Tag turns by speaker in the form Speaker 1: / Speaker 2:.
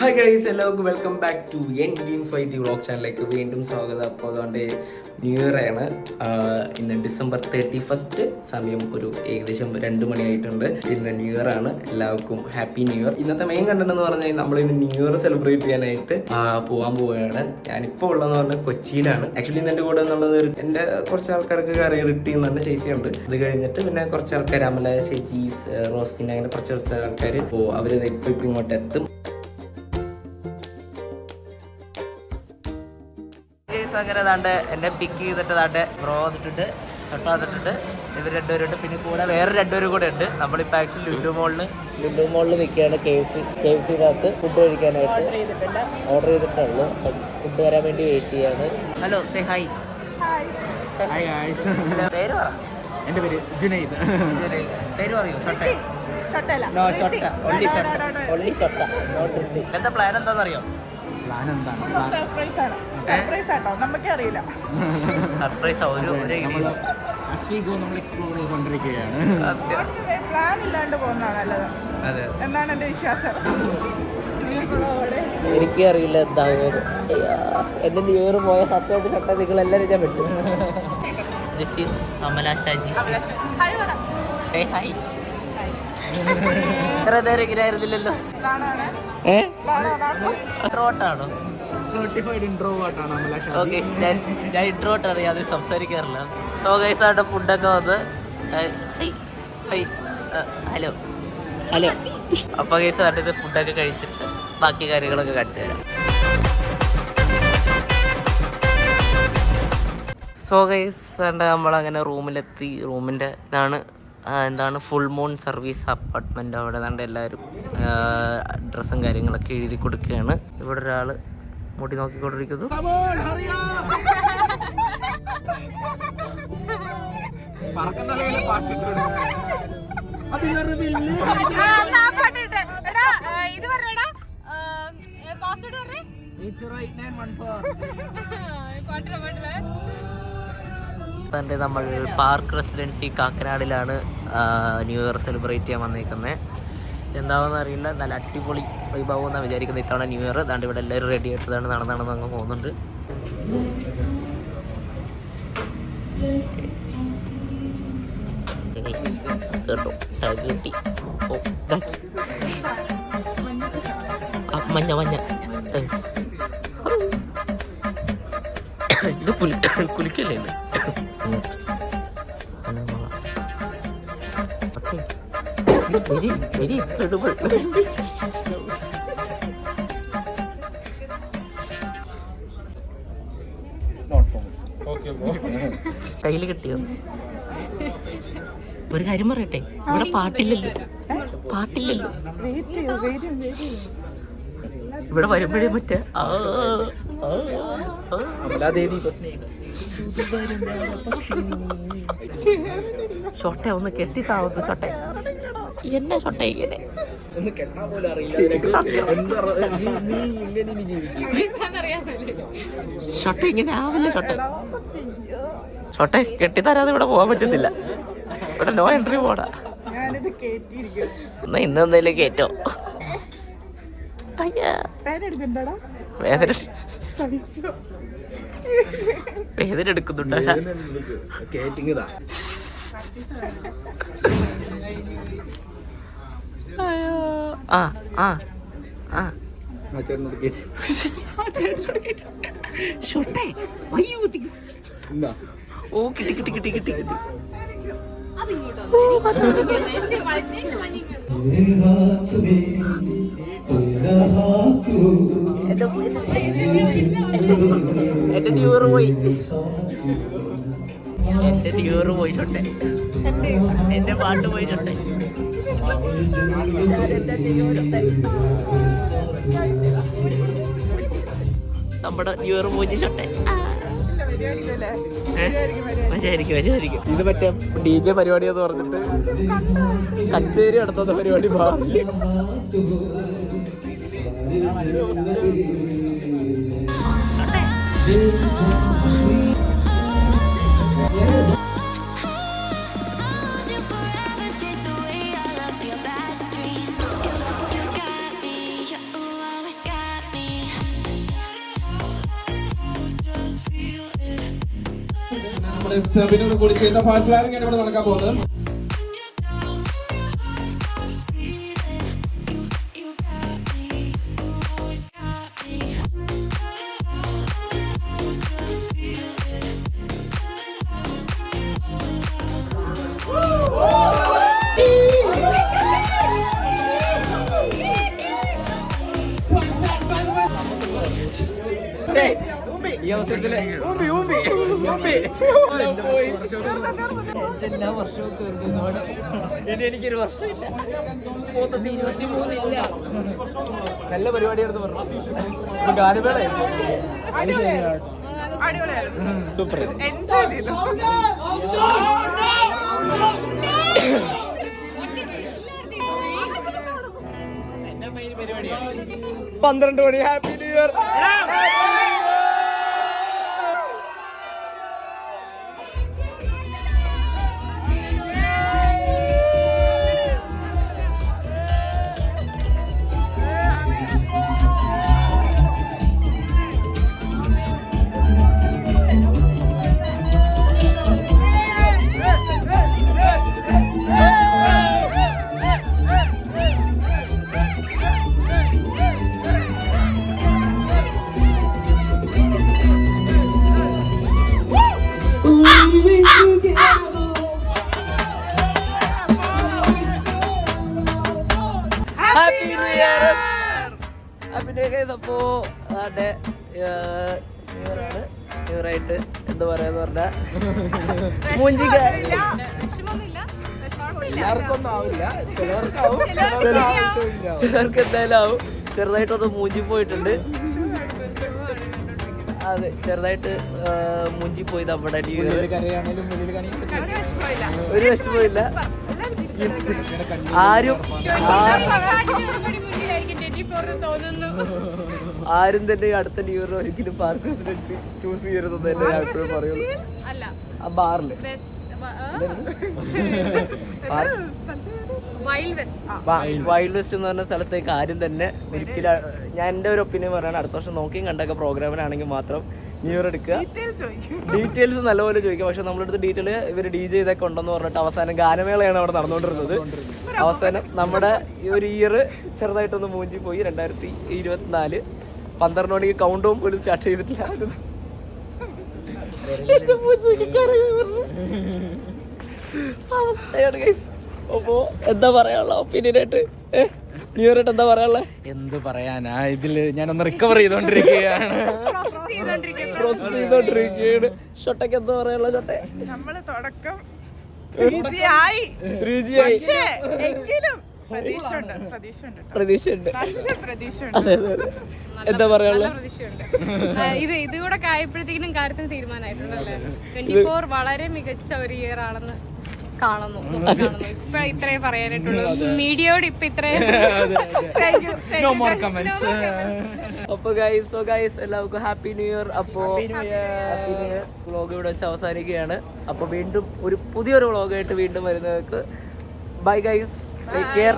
Speaker 1: Hi guys എല്ലാവർക്കും welcome back to N game fight vlog ചാനലിലേക്ക് വീണ്ടും സ്വാഗതം. അപ്പോൾ അതുകൊണ്ട് ന്യൂ ഇയർ ആണ്. ഇന്ന് ഡിസംബർ തേർട്ടി ഫസ്റ്റ് സമയം ഒരു ഏകദേശം രണ്ട് മണിയായിട്ടുണ്ട്. ഇന്ന് ന്യൂ ഇയർ ആണ്. എല്ലാവർക്കും ഹാപ്പി ന്യൂ ഇയർ ഇന്നത്തെ മെയിൻ കണ്ടന്റ് എന്ന് പറഞ്ഞാൽ നമ്മൾ ഇന്ന് ന്യൂ ഇയർ സെലിബ്രേറ്റ് ചെയ്യാനായിട്ട് പോകാൻ പോവുകയാണ്. ഞാനിപ്പോൾ ഉള്ളതെന്ന് പറഞ്ഞാൽ കൊച്ചിയിലാണ്. ആക്ച്വലി ഇന്ന് എന്റെ കൂടെ എന്നുള്ളത് എന്റെ കുറച്ച് ആൾക്കാർക്ക് അറിയാം. റിട്ടി എന്ന് പറഞ്ഞ ചേച്ചിയുണ്ട്. അത് കഴിഞ്ഞിട്ട് പിന്നെ കുറച്ച് ആൾക്കാർ അമല ചേച്ചി റോസ്കിൻ അങ്ങനെ കുറച്ച് ആൾക്കാർ ഇപ്പോൾ അവർ ഇപ്പോൾ ഇപ്പം ഇങ്ങോട്ട് എത്തും
Speaker 2: കേസ് അങ്ങനെ ഇതാണ്ട് എന്നെ പിക്ക് ചെയ്തിട്ട് ഇതാണ്ട് ബ്രോ വന്നിട്ടുണ്ട് ഷർട്ട് വന്നിട്ടുണ്ട്. ഇവർ രണ്ടുപേരുണ്ട് പിന്നെ കൂടെ വേറെ രണ്ടുപേരും കൂടെ ഉണ്ട്. നമ്മളിപ്പോൾ ആക്ച്വലി ലുലു മോളിൽ ലുലു മോളിൽ നിൽക്കുകയാണ് K F C K F സിക്കകത്ത് food കഴിക്കാനായിട്ട് ഓർഡർ ചെയ്തിട്ടുള്ളൂ. ഫുഡ് വരാൻ വേണ്ടി വെയിറ്റ് ചെയ്യാണ്. ഹലോ സേ ഹായ് പേര് പറ.
Speaker 3: എന്റെ പേര് ജുനൈദ്.
Speaker 2: പേര് പറയൂ ഷർട്ട എന്താ പ്ലാൻ എന്താണെന്നറിയോ
Speaker 3: പ്ലാൻ എന്താണ്
Speaker 4: സർപ്രൈസ് ആണ്. സർപ്രൈസ് ആട്ടോ. നമുക്കേ അറിയില്ല
Speaker 2: സർപ്രൈസ് ഒരു ഒരു
Speaker 3: നമ്മൾ അശ്വീഗോ നമ്മൾ എക്സ്പ്ലോർ ചെയ്തുകൊണ്ടിരിക്കുകയാണ്
Speaker 4: പ്ലാൻ ഇല്ലാണ്ട് പോകുന്നതാണ് നല്ലത്.
Speaker 2: അതെ.
Speaker 4: എന്നാണ് എന്റെ വിശ്വാസം?
Speaker 2: എനിക്ക് അറിയില്ല എന്താ എന്റെ ന്യൂ ഇയർ പോയ സത്യമായിട്ട് ഷട്ട നിങ്ങൾ എല്ലാവരും ഞാൻ പറ്റും this is Amala Shaji
Speaker 4: hi
Speaker 2: ഇത്ര നേരം ഇങ്ങനെ ആയിരുന്നില്ലല്ലോ.
Speaker 4: ഏഹ്
Speaker 2: ഏ?
Speaker 4: കാണാണോ
Speaker 2: ഓക്കെ ഞാൻ ഞാൻ ഇൻട്രോട്ടാണ് ഞാൻ സംസാരിക്കാറില്ല. സോ ഗൈസ് അവിടെ ഫുഡൊക്കെ വന്ന് ഹലോ. ഹലോ. അപ്പൊ ഗൈസ് അവിടെ ഇത് ഫുഡൊക്കെ കഴിച്ചിട്ട് ബാക്കി കാര്യങ്ങളൊക്കെ കാണിച്ചു തരാം. സോ ഗൈസ് ഉണ്ട് നമ്മളങ്ങനെ റൂമിലെത്തി. റൂമിന്റെ ഇതാണ് എന്താണ് ഫുൾ മൂൺ സർവീസ് അപ്പാർട്ട്മെന്റ് അവിടെ ഏതാണ്ട് എല്ലാവരും അഡ്രസ്സും കാര്യങ്ങളൊക്കെ എഴുതി കൊടുക്കുകയാണ്. ഇവിടെ ഒരാൾ മുടി നോക്കിക്കൊണ്ടിരിക്കുന്നു. തന്റെ നമ്മൾ പാർക്ക് റെസിഡൻസി കാക്കനാടിലാണ് ന്യൂ ഇയർ സെലിബ്രേറ്റ് ചെയ്യാൻ വന്നേക്കുന്നത് എന്താണെന്ന് അറിയില്ല. നല്ല അടിപൊളി വൈഭവം എന്നാണ് വിചാരിക്കുന്നത്. ഇത്തവണ ന്യൂ ഇയർ അതാണ്ട് ഇവിടെ എല്ലാവരും റെഡി ആയിട്ടാണ് നടന്ന് നടന്ന് അങ്ങ് പോകുന്നുണ്ട്. കേട്ടോ. മഞ്ഞ മഞ്ഞ. ഇത് കുലി കുലിക്കല്ലേ വെരി വെരി ഇൻക്രെഡിബിൾ കയ്യിൽ കിട്ടിയോ? ഒരു കാര്യം പറയട്ടെ ഇവിടെ പാട്ടില്ലല്ലോ. പാട്ടില്ലല്ലോ. ഇവിടെ വരുമ്പോഴേ മറ്റേ ഷോട്ടെ ഒന്ന് കെട്ടി താവുന്നു ഷൊട്ട എന്നെ ഷൊട്ട ഇങ്ങനെ
Speaker 3: ചൊട്ട ഇങ്ങനെ
Speaker 2: ആവില്ല ഷൊട്ട ഷൊട്ട കെട്ടിത്തരാതെ ഇവിടെ പോകാൻ പറ്റത്തില്ല. ഇവിടെ നോ എൻട്രി പോടാ എന്നാ ഇന്ന് എന്തേലും കേറ്റോ? വേദന
Speaker 4: എടുക്കുന്നുണ്ടോ.
Speaker 2: വേദന എടുക്കുന്നുണ്ട്.
Speaker 3: കേറ്റിങ് ഇതാ
Speaker 2: ആ ആ ആ ഷൊട്ടേ
Speaker 3: എന്നാ
Speaker 2: ഓ കിട്ടി കിട്ടി കിട്ടി കിട്ടി കിട്ടി എന്റെ ന്യൂ ഇയർ പോയി എന്റെ ടീറ് പോയിട്ടുണ്ട്. പോയി ഷൊട്ടെ
Speaker 4: എന്റെ
Speaker 2: എന്റെ പാട്ട് പോയി ഷൊട്ടെ
Speaker 4: ഞാനെന്റെ ജീവിതത്തെ
Speaker 2: നമ്മുടെ ടീറ് ഇയർ പോയി ഷൊട്ടെ
Speaker 4: ഇല്ല വരുമായിരിക്കുമല്ലേ വരുമായിരിക്കും വരുമായിരിക്കും
Speaker 2: മജായിരിക്കും മജായിരിക്കും
Speaker 3: ഇത് മറ്റേ ഡി ജെ പരിപാടി എന്ന് പറഞ്ഞിട്ട് കച്ചേരി നടത്തുന്ന പരിപാടി
Speaker 5: you
Speaker 6: സെബിനോട് കൂടി ചെയ്യുന്ന ഫാസ്റ്റ് ഫയറിംഗ് ഇവിടെ നടക്കാൻ പോകുന്നത്.
Speaker 2: ഈ ഊമ്പി എല്ലാ വർഷവും തീർക്കുന്നതോടെ ഇനി എനിക്കൊരു വർഷമില്ല. മൂന്നത്തി ഇരുപത്തി മൂന്നില്ല നല്ല പരിപാടിയാണെന്ന് പറഞ്ഞു
Speaker 4: ഗാനമേള
Speaker 2: സൂപ്പർ
Speaker 4: എൻജോയ് ചെയ്തു.
Speaker 2: പന്ത്രണ്ട് മണി. ഹാപ്പി ന്യൂ ഇയർ അതെ ന്യൂ ഇയർ ആണ് ന്യൂ ഇയർ ആയിട്ട് എന്താ പറയാന്ന് പറഞ്ഞാ മൂഞ്ചിക്ക എല്ലാവർക്കൊന്നും ആവില്ല. ചിലവർക്കാവും. ചിലർക്ക് എന്തായാലും ആവും. ചെറുതായിട്ടൊന്ന് മൂഞ്ചി പോയിട്ടുണ്ട്. അതെ ചെറുതായിട്ട് മൂഞ്ചി പോയി നമ്മുടെ ഒരു വിഷമമില്ല. ആരും ആ- ആരും തന്നെ അടുത്ത ന്യൂ ഇയർ ഒരിക്കലും പാർക്ക് റെസിഡൻസി ചൂസ് ചെയ്യരുതെന്ന് തന്നെ ഞാൻ എപ്പോഴും പറയുള്ളൂ. ആ ബാറിൽ
Speaker 7: വൈൽഡ് വെസ്റ്റ്
Speaker 2: വൈൽഡ് വെസ്റ്റ് എന്ന് പറഞ്ഞ സ്ഥലത്തേക്ക് ആരും തന്നെ ഒരിക്കലും ഞാൻ എന്റെ ഒരു ഒപ്പീനിയൻ പറയുകയാണ് അടുത്ത വർഷം നോക്കിയും കണ്ടൊക്കെ പ്രോഗ്രാമിനാണെങ്കിൽ മാത്രം ഡീറ്റെയിൽസ് നല്ലപോലെ ചോദിക്കാം. പക്ഷെ നമ്മളടുത്ത് ഡീറ്റെയിൽ ഇവർ ഡി ജെ ഇതൊക്കെ ഉണ്ടെന്ന് പറഞ്ഞിട്ട് അവസാനം ഗാനമേളയാണ് അവിടെ നടന്നുകൊണ്ടിരുന്നത്. അവസാനം നമ്മുടെ ഈ ഒരു ഇയർ ചെറുതായിട്ടൊന്ന് മൂഞ്ചി പോയി രണ്ടായിരത്തി ഇരുപത്തിനാല് പന്ത്രണ്ട് മണിക്ക് കൗണ്ട് പോലും സ്റ്റാർട്ട് ചെയ്തിട്ടില്ല. അവസ്ഥയാണ്. അപ്പോ എന്താ പറയാനുള്ള ഒപ്പീനിയൻ ആയിട്ട്? ന്യൂ ഇയർ എന്താ പറയാനുള്ള?
Speaker 3: എന്ത് പറയാനാ? ഇതിൽ ഞാനൊന്ന് റിക്കവർ ചെയ്തോണ്ടിരിക്കുകയാണ്.
Speaker 2: പ്രോസസ് ചെയ്തോണ്ടിരിക്കുകയാണ്. ഷൊട്ടയ്ക്ക് എന്താ പറയാനുള്ള ഷൊട്ടെ?
Speaker 4: നമ്മൾ തുടക്കം എങ്കിലും.
Speaker 2: പ്രതീക്ഷയുണ്ട്. എന്താ
Speaker 7: ആ, ഇത് ഇതുകൂടെ ആയപ്പോഴത്തേക്കിനും കാര്യത്തിന് തീരുമാനമായിട്ടുണ്ടല്ലേ? ട്വന്റി ഫോർ വളരെ മികച്ച ഒരു ഇയർ ആണെന്ന് കാണുന്നു. കാണുന്നു. ഇപ്പൊ ഇത്രേ പറയാനായിട്ടുള്ളൂ. മീഡിയയോട് ഇപ്പൊ ഇത്രേ
Speaker 3: നോ മോർ കമന്റ്സ്
Speaker 2: അപ്പൊ ഗൈസ് സോ ഗൈസ് എല്ലാവർക്കും ഹാപ്പി ന്യൂ ഇയർ അപ്പോ വ്ളോഗ് ഇവിടെ വെച്ച് അവസാനിക്കുകയാണ്. അപ്പൊ വീണ്ടും ഒരു പുതിയൊരു വ്ളോഗായിട്ട് വീണ്ടും വരുന്നവർക്ക് ബൈ ഗൈസ് ടേക്ക് കെയർ